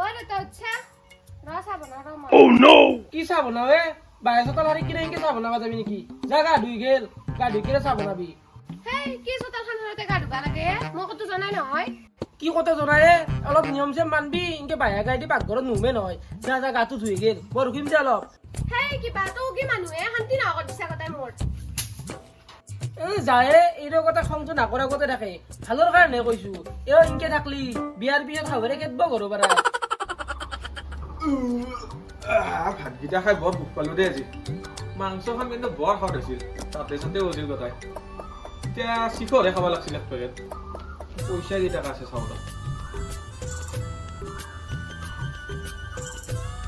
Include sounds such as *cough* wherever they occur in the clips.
ওই রে তো আচ্ছা রসা বনা রমা কি চাহ বনাবে বাই চতাল হাৰি কিনে এনেকে চাহ বনাবা যাবি নেকি? যা গা ধুই গেল। গা ধুই কিনে চাহ বনাবি হেই কি চোতাল খানতে গা ধুবা লাগে মই কতো জনাই নহয়। কি কথা জনাই এ? অলপ নিয়ম চিয়ম মানবি এনেকে বাহিৰা দি পাকঘৰত নুমে নহয়। যা যা গাটো ধুই গেল। বৰ ৰখিম যে অলপ। হেই কিবা তো কি মানুহে শান্তি নহকত দিছা কথাই মোৰ। এই যায়, এইটো কথা খংটো নাকৰ আগতে থাকে ভালৰ কাৰণে কৈছো। এ এনেকে থাকলি, বিয়াৰ পিছত শাহুৰে কেতব ঘৰৰ পৰা। ভাতকেইটা খাই বৰ ভোক পালো দেই আজি। মাংসখন কিন্তু বৰ সোৱাদ হৈছিল তাতে চাতে অজিল গতাই এতিয়া চিখৰহে খাব লাগিছিল এক পেকেট। পইচা দি টকা আছে চাউলত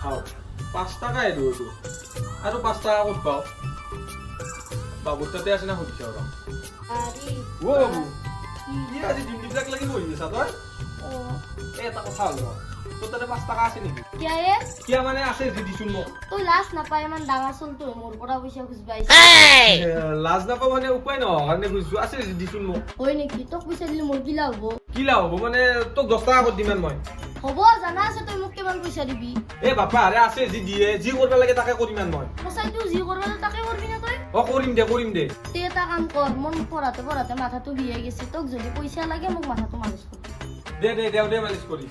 খাওঁ। পাঁচ এইটো এইটো। আৰু পাঁচ টকা ক'ত পাওঁ? বাবুৰ তাতে আছে না হচ্ছে আৰু ও বাবু কি আজি ডিমডিবিলাক লাগি বহি আছা তই এই এটা কথা হ'ল। তোৰ তাতে পাঁচ টকা আছে নেকি? কিয় কিয় মানে আছে যি দিছোন মোক তই লাজ নাপায় ইমান ডাঙৰ চলটো মোৰ পৰা পইচা খুজিবা লাজ নাপাওঁ মানে উপায় নহয় কাৰণে খুজিছো আছে যদি দিছোন মোক হয় নেকি? তোক পইচা দিলে মোৰ কি হ'ব? কি হ'ব? মানে তোক দহ টকা ক'ত দিমান মই। হ'ব জানা আছে তই মোক কিমান পইচা দিবি। এ বাপা আৰে আছে যি দিয়ে যি কৰিব লাগে তাকে কৰিমান মই। সঁচাইটো যি কৰিব তাকে কৰিবি না তই? অ কৰিম দে কৰিম দে। তে এটা কাম কৰ মোৰ পঢ়াতে পঢ়াতে মাথাটো বিয়াই গৈছে। তোক যদি পইচা লাগে মোক মাথাটো মালিচ কৰ। দে দে দেও দে মালিচ কৰি।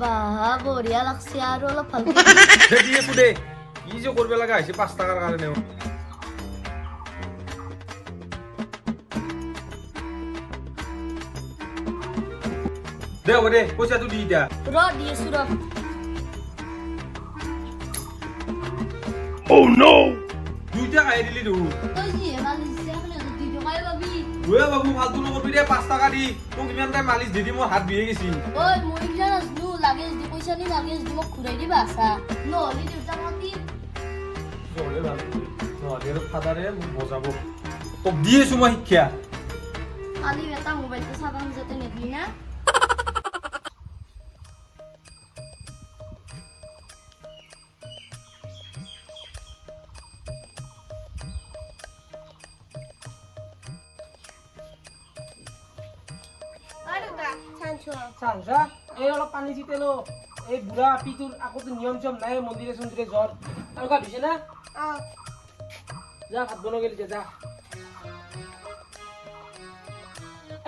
বাহ বঢ়িয়া লাগছে আৰু অলপ ভালকৈ দে দি আছো দে। কি যে কৰিব লগা হৈছে পাঁচ টকাৰ কাৰণে দে হ'ব দে পইচাটো দি এতিয়া। ৰ দি আছো ৰ। দুইটা খাই দিলি দেখোন। তই যিহে ঐ বাবু ফালতু নকৰবি দে পাঁচ টকা দি। তোক ইমান টাইম মালিচ দি দি মোৰ হাত বিয়ে গৈছি। ঐ মই এইগিলা নাজনো লাগে দি পইচা নি লাগে দি মোক ঘূৰাই দিবা আছা। নহ'লে দেউতা মাতিম নহ'লে ভালো নহ'লে আৰু ফাদাৰে মোক বজাব। তোক দি আছো মই শিক্ষা। কালি এটা মোবাইলটো চাবা যাতে নেদি না। চাংচা এই অলপ পানী চিটেলো এই বুঢ়া আপিটোৰ আকৌতো নিয়ম চিয়ম নাই মন্দিৰে চন্দিৰে জ্বৰ। আৰু গা ধুইছে না? যা ভাত বনাব গেলি যা।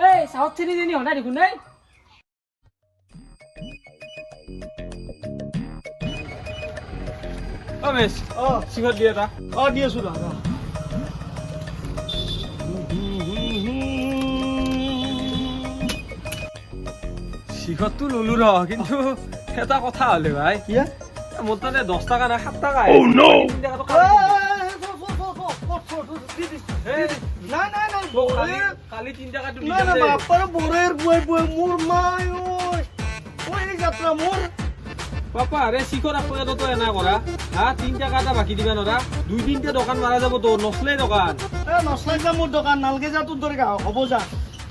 এই চাহত চেনি চেনি হনাই দেখোন নাই? অ মেছ। অ। চিঙত দি এটা। অ দি আছো ৰ। চিখতটো ললো ৰ কিন্তু এটা কথা হ'লে ভাই। মোৰ তাতে দহ টকা নাই সাত টকা টকাটো কালি তিনি বরের বই বই মোর ওই যাত্রা মোর পাপা আৰে চিখৰ আপোনালোকে তো এনা কৰা। হা তিনি টকা এটা বাকী দিবা নৰা দুই তিনিটা দোকান মাৰা যাব তো নচলে দোকান। এ নচলাই যা মোর দোকান নালগে যা তোর দরকার হব যা।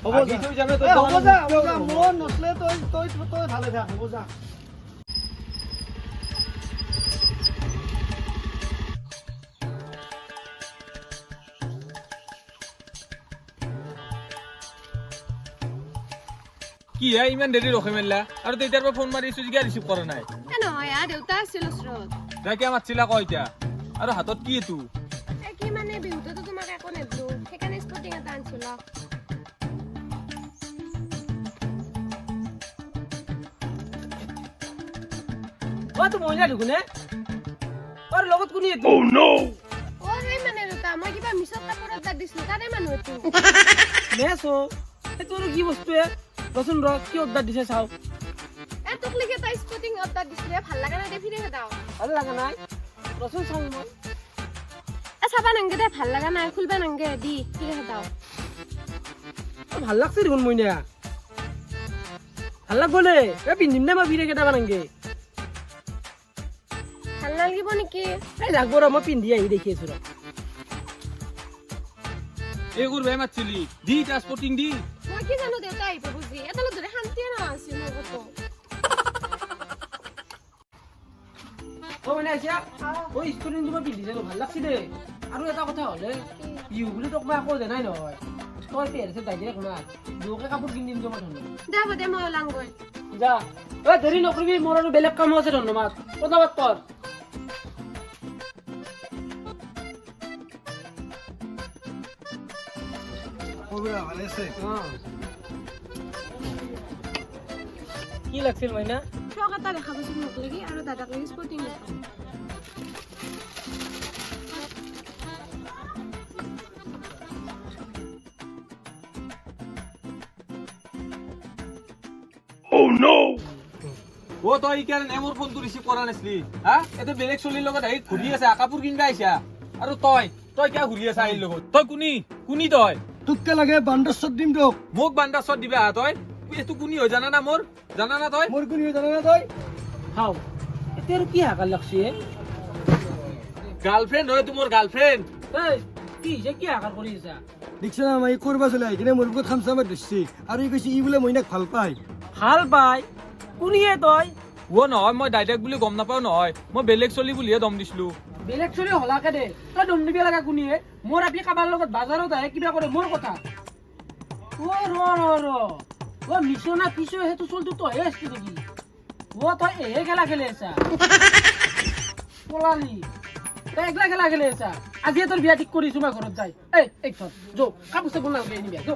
হব যা থৈ যাবে তোৰ এ হব যা হব যা নহ'ব? নচলে তই তই তই ভালে থাক হব যা কি হে ইমান দেৰি ৰখি মেলিলা আৰু তেতিয়াৰ পৰা ফোন মাৰিছো যেতিয়া ৰিচিভ কৰা নাই। নহয় আ দেউতা আছিল ওচৰত। যাকে মাতিছিলা ক এতিয়া। আৰু হাতত কি এইটো এ কি মানে বিহুততো তোমাক একো নেদলো তো মহিলা লগত কোনে সেই মানে মই কিবা মিছত কাপোৰ এটা দিছিলো তাৰে মানুহ কি বস্তু কি দিছে চাওঁ। এ তোক লিখি দিছিলে ভালো লগা নাই দে ফিৰে খেদাও ভালো লগা নাই। ৰচোন চাওঁ মই। এ চাবা নাংগে দে ভালো লগা নাই খুলবা নাংগে দি অ, ভালো লাগছে দেখোন মইনা। ভালো লাগব নে এ পিন্ধিম নে মই বিৰে কেইটামান আনগে নেকি? এই যাক ৰ মই পিন্ধি আহি দেখি আছো ৰ এই কৰবাই মাতিছিলি দি এতিয়া দি। মই কি জানো দেউতা আহিব বুজি এটালৈ ধৰি শান্তিয়ে নোহোৱা আছিল মোৰ ক'তো অ মানে অ তোমাৰ পিন্ধি চালো ভালো লাগছে দেই আৰু এটা কথা হ'লে বিহু বুলি তোক মই একো জনাই নহয়। তই পেৰেছে ডাইৰেক্ট দুকে কাপোৰ কিনি দিম জমা ধন্য দে হ'ব দে মই গৈ যা। ঐ দেৰি নকৰিবি মোৰ আৰু বেলেগ কামো আছে ধন্যবাদ কথা পাত কৰ কি লাগছিল মাইনা? ফ্ৰক এটা দেখাবচোন মোক লাগি আৰু দাদাক লাগি স্পৰ্টিং অ তই ইকাৰণে মোৰ ফোনটো ৰিচিভ কৰা নাছিলি হা? এতিয়া বেলেগ চলিৰ লগত আহি ঘূৰি আছে কাপোৰ কিনিবা আহিছা। আৰু তই তই কিয় ঘূৰি আছা আহিৰ লগত? তই কোনি কোনি তই? তোতকে লাগে বান্দাছত দিম তোক মোক বান্দাছত দিবা হা তই। এইটো কোনি হয় জানা না মোৰ? জানা না তই? মোৰ কোন জানা না তই? খাও এতিয়া আৰু কি হাকাৰ লাগছি হে? গাৰ্লফ্ৰেণ্ড হয় তোমাৰ গাৰ্লফ্ৰেণ্ড। এই কি হৈছে কি হাকাৰ কৰি আছা? দেখিছা না মই কৰবা চলে আহি কিনে মোৰ বুকুত খামচা মাৰি ধৰিছে। আৰু ই কৈছে ই বোলে মইনাক ভালো পায়। ভালো পাই কোনিয়ে তই? অ নহয় মই ডাইৰেক্ট বুলি গম নাপাওঁ নহয়। মই বেলেগ চলি বুলিহে দম দিছিলো। বেলেগ চলি হলাকে দে। তই দম দিব লগা কোনিয়ে। মোৰ আপি কাবাৰ লগত বাজাৰত আহে, কিবা কৰে মোৰ কথা। অ ৰ ৰ ৰ। অ, মিছনা পিছো সেইটো চলটো তইহে আছিলি নেকি? অ, তই এহে খেলা খেলি আছা। পলালি। তই একলা খেলা খেলি আছা। আজিয়ে তোৰ বিয়া ঠিক কৰিছো, মই ঘৰত যাই। এই থ যো, কাপোৰ চাপোৰ নালাগে আনিবি, যো।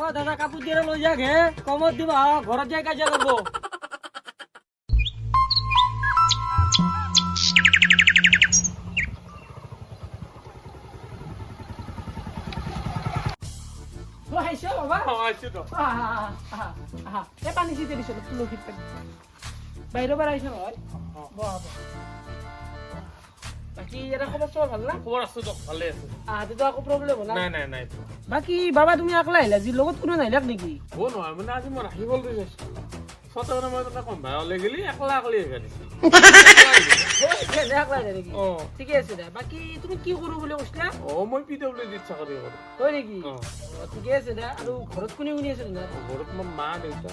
অ, দাদা, কাপোৰ দিয়ে লৈ যাক হে। কমত দিবা, ঘৰত যাই কাজিয়া কৰিব। আহা, আহা, আহা, আহা। এই পানী চিটি দিছো তুলসীত পানী পৰা আহিছ নহয়। বাকী না খবৰ আছো দিয়ক ভালে আছে আহোঁতেতো একো প্ৰব্লেম হল নাই নাই নাই বাবা তুমি আকলা আহিলা যি লগত কোনো নাহিলাক নেকি অ নহয় মানে আজি মই ৰাখি গ'ল মই তাতে কম ভাড়ালৈ গেলি একলা একলি নেকি অ ঠিকে আছে দে বাকী তুমি কি কৰো বুলি কৈছিলা অ মই পি ডব্লিউ ডিত চাকৰি কৰোঁ। হয় নেকি? ঠিকে আছে দে আৰু ঘৰত কোনে কোনে আছে না ঘৰত মোৰ মা দেউতা।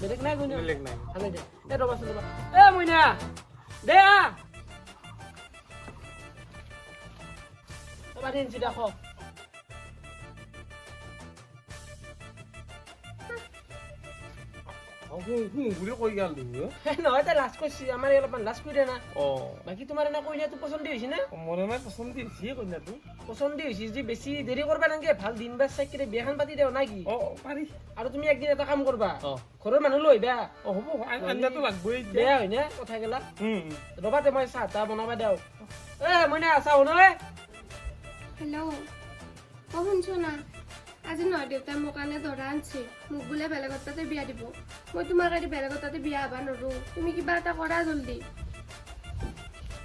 বেলেগ নাই কোনে বেলেগ নাই। ভালে দে। এ ৰবাচোন ৰবা। এ মইনা! দে! আহ ৰবা দে দেখো বুলি কৈ গেল নহয় তাই লাজ কৰিছি আমাৰ এই অলপমান লাজ কৰি দে না। অ। বাকী তোমাৰ এনে কইনাটো পচন্দ হৈছে নে? মোৰ এনে পচন্দ দিছে কন্যাটো পচন্দ হৈছে যদি বেছি দেৰি কৰবা নালাগে ভালো দিন বাৰ চাই কিনে বিয়াখন পাতি দেও না কি? অ পাৰি। আৰু তুমি একদিন এটা কাম কৰবা। ঘৰৰ মানুহ লৈ আহিবা। অ হ'ব আঞ্জাটো লাগবই বেয়া হয় নে কথা গেলা। ৰবা তে মই চাহ তাহ বনাবা দেও। এ মই নে চাহ বনাৱে হেল্ল' অ শুনছো না। আজি নহয় দেউতাই মোৰ কাৰণে দৰা আনছে। মোক বোলে বেলেগৰ তাতে বিয়া দিব। মই তোমাৰ কাৰণে বেলেগৰ তাতে বিয়া হবা নৰো তুমি কিবা এটা কৰা জল্দি।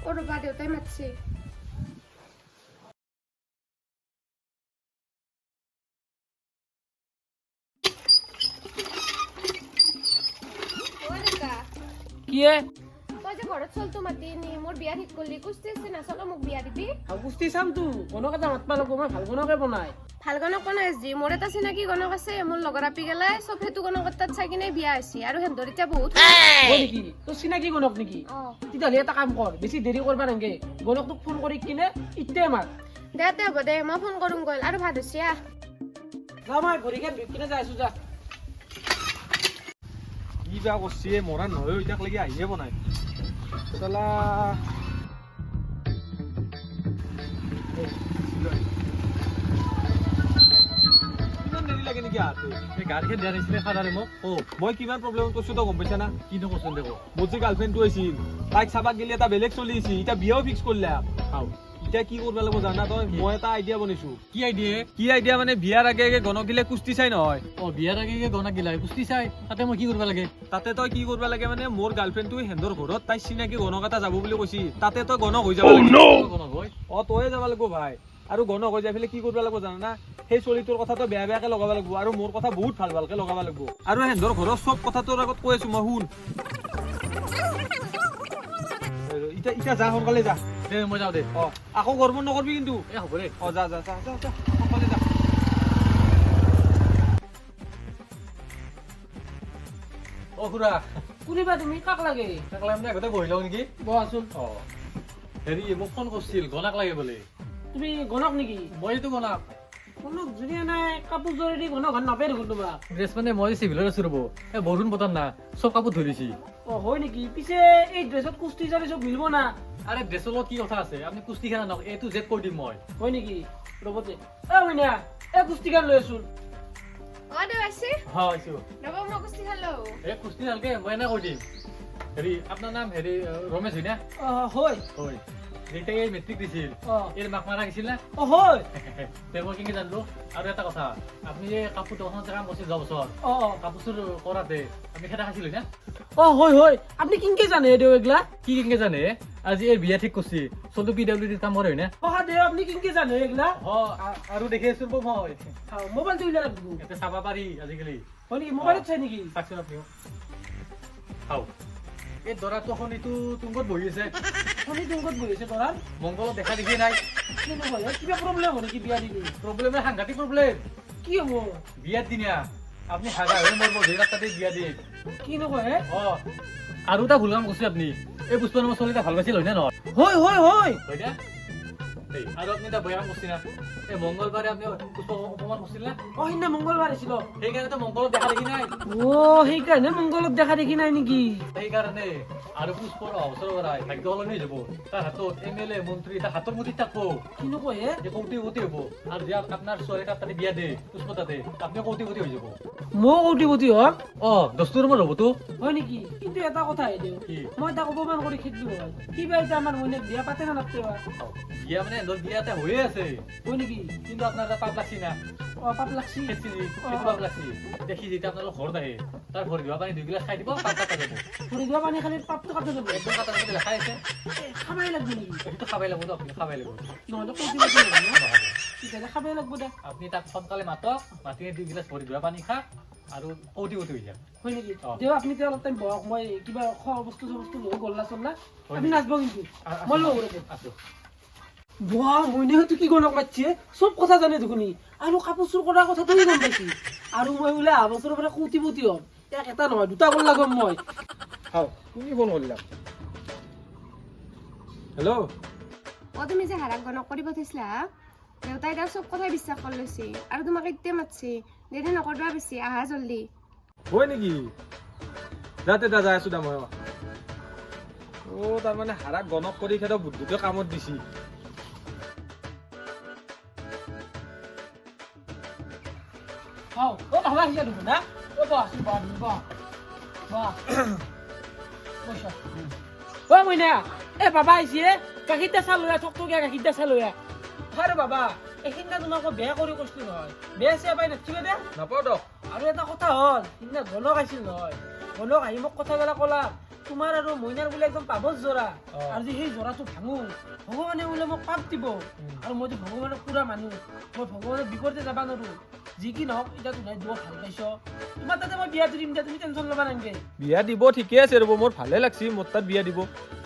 অ ৰবা দেউতাই মাতছে। তই যে ঘৰত মাতি নি মোৰ বিয়া ঠিক কৰিলি কুস্তি আছে নাচলে মোক বিয়া দিবি। গুষ্টি চাম তো গণক এটা মাতবা মই ভালো গণকে বনাই। ভাল গণক কোনে যি মোৰ এটা চিনাকি গণক আছে মোৰ লগৰ আপি গেলাই চব সেইটো গণকৰ তাত চাই কিনে বিয়া হৈছে। আৰু সিহঁতৰ এতিয়া বহুত হয়। নেকি? তোৰ চিনাকি গণক নেকি? তেতিয়াহ'লে এটা কাম কৰ বেছি দেৰি কৰবা নালাগে। গণকটোক ফোন কৰি কিনে ইত্যে মাত দে তে হ'ব দে মই ফোন কৰিম গ'ল আৰু ভাত হৈছে আহ। যা মই ভৰিখন ধুই কিনে যাই আছো যা। কি বা কৰছি মৰা নহয় এতিয়াক লাগি আহিয়ে বনাই। মই কিমান প্ৰব্লেমত কৈছো তই গম পাইছা না? কিনো কৈছো দেখো মোৰ যে গাৰ্লফ্ৰেণ্ডটো আছিল তাইক চাবাক গেলি এটা বেলেগ চলি আছিল এতিয়া বিয়াও ফিক্স কৰিলে খাও এতিয়া কি কৰিব লাগিব জানা তই? মই এটা আইডিয়া বনাইছো কি আইডিয়া কি আইডিয়া মানে বিয়াৰ আগে আগে গণক দিলে কুস্তি চাই নহয়। অ বিয়াৰ আগে আগে গণা গিলা কুস্তি চাই তাতে মই কি কৰিব লাগে? তাতে তই কি কৰিব লাগে মানে মোৰ গাৰ্লফ্ৰেণ্ডটো হেন্দৰ ঘৰত তাই চিনাকি গণক এটা যাব বুলি কৈছি তাতে তই গণক হৈ যাব লাগিব। গণক হয়। অ তয়ে যাব লাগিব ভাই। আৰু গণক হৈ যাই পেলাই কি কৰিব লাগিব জানা না সেই চলিটোৰ কথা তই বেয়া বেয়াকে লগাব লাগিব আৰু মোৰ কথা বহুত ভাল ভালকে লগাব লাগিব। আৰু হেন্দৰ ঘৰৰ চব কথা তোৰ আগত কৈ আছো মই শুন। এতিয়া এতিয়া যা সোনকালে যা। দে মই যাওঁ দে। অ আকৌ গৰম নকৰবি কিন্তু। এ হ'ব দে। অ যা যা যা যা যা সোনকালে যা। অ খুৰা। কোনিবা তুমি? কাক লাগে? তাক লাগে? আগতে বহি লওঁ নেকি? বহাচোন। অ। হেৰি মোক ফোন কৰিছিল গণাক লাগে বোলে। তুমি গণক নেকি? মইতো গণাক। কোনো জুনিয়া নাই কাপোৰ জৰি দি ঘন ঘন নাপাই দেখোন তোমাক ড্ৰেছ মানে মই চিভিলত আছো ৰ'ব এই বৰষুণ বতৰ না চব কাপোৰ ধৰিছি অ হয় নেকি? পিছে এই ড্ৰেছত কুস্তি চাৰি চব মিলিব না? আৰে ড্ৰেছৰ লগত কি কথা আছে? আপুনি কুস্তি খেলা নক এইটো জেদ কৰি দিম মই। হয় নেকি? ৰবতে। এ মইনা এই কুস্তিখান লৈ আছো। অ দেউ আছে হয় আছো ৰ'ব মই কুস্তি খালো এই কুস্তি নালকে মই এনে কৈ দিম। হেৰি আপোনাৰ নাম হেৰি ৰমেশ হয় না অ হয়। হয়। দেউতাই মেট্ৰিক দিছিল। অ। এই মাক মাৰা গৈছিল না? অ হয়। *laughs* তে মই কেনেকে জানিলো। আৰু এটা কথা আপুনি যে কাপোৰ দোকানত কাম কৰিছিল যোৱা বছৰ অ অ। কাপোৰ চোৰ কৰাতে আমি খেদা খাইছিলো না? অ হয় হয়। আপুনি কিনকে জানে দেউ এগলা কি কেনেকে জানে? আজি এই বিয়া ঠিক কৰিছে। চলটো পি ডাব্লিউ ডিত কাম কৰে হয় না? অহা দেউ আপুনি কিনকে জানে এগলা অ আৰু দেখি আছো মই। মোবাইলটো উলিয়াই ৰাখব। ইয়াতে চাব পাৰি আজিকালি। হয় নেকি? মোবাইলত চাই নেকি? চাওকচোন আপুনিও চাওক। এই দৰাটো শনিটো তুংগত বহি আছে। শনি তুংগত বহি আছে তৰাৰ মংগলত দেখা দেখি নাই। কিবা প্ৰব্লেম হয় নেকি বিয়া দিলে? প্ৰব্লেমে সাংঘাতিক প্ৰব্লেম কি হ'ব? বিয়াৰ দিনা আপুনি হাগা হৈ মৰিব যে ৰাস্তাতে বিয়া দিয়ে কি নকয়? অ আৰু এটা ভুল কাম কৰিছে আপুনি। এই পুষ্প নামৰ ছোৱালী এটা ভালো পাইছিল হয় নে নহয়? হয় হয় হয়। হয় আপুনি এটা না এই আপুনি পুষ্প অপমান না? সেইকাৰণেতো মংগলত দেখা দেখি নাই। সেইকাৰণে মংগলত দেখা দেখি নাই নেকি? সেইকাৰণে আৰু পুষ্পৰ অৱসৰৰ পৰাই ভাগ্য সলনি হৈ যাব তাৰ হাতত এম এল এ মন্ত্ৰী তাৰ হাতৰ মুঠিত থাকব কি নকয় হে যে কৌটিপতি হ'ব আৰু যে আপোনাৰ ছোৱালী তাত তাতে বিয়া দিয়ে পুষ্প তাতে আপুনি কৌটিপতি হৈ যাব। মই কৌটিপতি হম অ দহটো ৰুমৰ হ'বতো হয় নেকি? কিন্তু এটা কথা দেউ কি? মই তাক অপমান কৰি খেদিলো হয় কিবা এতিয়া আমাৰ মইনাক বিয়া পাতে না নাপাতে বিয়া মানে এহঁতৰ বিয়া এটা হৈয়ে আছে। হয় নেকি কিন্তু আপোনাৰ এটা পাপ লাগছি না। অ পাপ লাগছি। খেতি সেইটো পাপ লাগছি। দেখি যেতিয়া আপোনালোক ঘৰত আহে তাৰ ভৰি ধোৱা পানী দুই গিলাচ খাই দিব পাপ কাটা যাব ভৰি ধোৱা পানী খালি পাপটো কাটি যাব একদম কাটা যাব লেখাই আছে। খাবাই লাগব নেকি সেইটো খাবাই লাগিব আপুনি খাবাই লাগিব। নহ'লে নহয় ন? তেতিয়াহ'লে খাবাই লাগব দে। আপুনি তাক সোনকালে মাতক মাতি দুই গিলাচ ভৰি ধোৱা পানী খাক আৰু কৌটিপতি হৈ যাক হয় নেকি। দেউ আপুনি এতিয়া অলপ টাইম বহক মই কিবা খোৱা বস্তু চস্তু লৈ গল্লা চল্লা আপুনি নাচব কিন্তু। মই লৈ আছো, আছো মইনাহঁতে কি গণক মাতিছে চব কথা জানে দেখোনি। আৰু কাপোৰ চোৰ কৰাৰ কথাটো গম পাইছি? আৰু মই বোলে অহা বছৰৰ পৰা কোটিপতি হ'ম। এক এটা নহয় দুটা গল্লা গম মই। হাও তুমি ফোন কৰিলা হেল্ল' অ তুমি যে হাৰাক গণক কৰি পঠাইছিলা দেউতাই তাৰ চব কথাই বিশ্বাস কৰি লৈছে। আৰু তোমাক এতিয়া মাতছে দেৰি নকৰবা বেছি আহা জল্দি। হয় নেকি? যাতে দা যাই আছো দা মই। অ তাৰমানে হাৰাক গণক কৰি খেদক বুদ্ধিটো কামত দিছি। 好，我把饭先弄完，我不你不你不，不，不行。我问你，哎，爸爸，这该给多少路呀？速度该给多少路呀？好的，爸爸，哎，现在怎么个别个的公司呢？别是要办的，去没得？那不得。俺们那个他哦，现在公路开始呢，公路开始没公路了，过了。তোমাৰ আৰু মইনাৰ বোলে একদম পাব যোৰা আৰু যে সেই যোৰাটো ভাঙো ভগৱানে বোলে মোক পাপ দিব আৰু মই যে ভগৱানৰ পুৰা মানুহ মই ভগৱানৰ বিপৰীতে যাব নোৱাৰো যি কি নহওক এতিয়া তুমি দিব ভালো পাইছ তোমাৰ তাতে মই বিয়া দিম দিয়া তুমি টেনশ্যন ল'বা নালাগে। বিয়া দিব ঠিকে আছে ৰ'ব মোৰ ভালে লাগছি মোৰ তাত বিয়া দিব।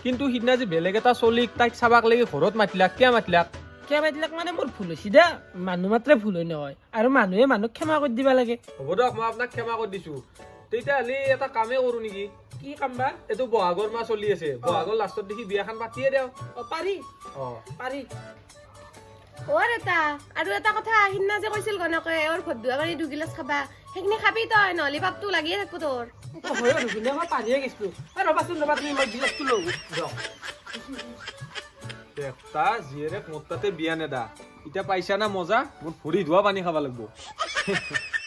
কিন্তু সিদিনা যে বেলেগ এটা চলিক তাইক চাবাক লাগি ঘৰত মাতিলাক কিয় মাতিলাক কিয় বাইদিলাক মানে মোৰ ভুল হৈছে দে মানুহ মাত্ৰে ভুল হয় নহয় আৰু মানুহে মানুহক ক্ষমা কৰি দিবা লাগে। হ'ব দিয়ক মই আপোনাক ক্ষমা কৰি দিছো। তেতিয়াহ'লে এটা কামেই কৰোঁ নেকি? কি কাম বা? এইটো বহাগৰ মাহ চলি আছে বহাগৰ লাষ্টত দেখি বিয়াখন পাতিয়ে দিওঁ অ পাৰি। অঁ। পাৰি। অ এটা। আৰু এটা কথা সিদিনা যে কৈছিল গণকে ওৰ ভত ধোৱা পানী দুগিলাচ খাবা। সেইখিনি খাবি তই নহ'লে পাপটো লাগিয়ে থাকিব তোৰ। হয় আৰু মই পাৰিয়ে গৈছিলো ৰবাচোন ৰবা তুমি মই গিলাচটো লওঁ। জীয়েৰেক মোৰ তাতে বিয়া নেদা। এতিয়া পাইছা না মজা? মোৰ ভৰি ধোৱা পানী খাব লাগিব।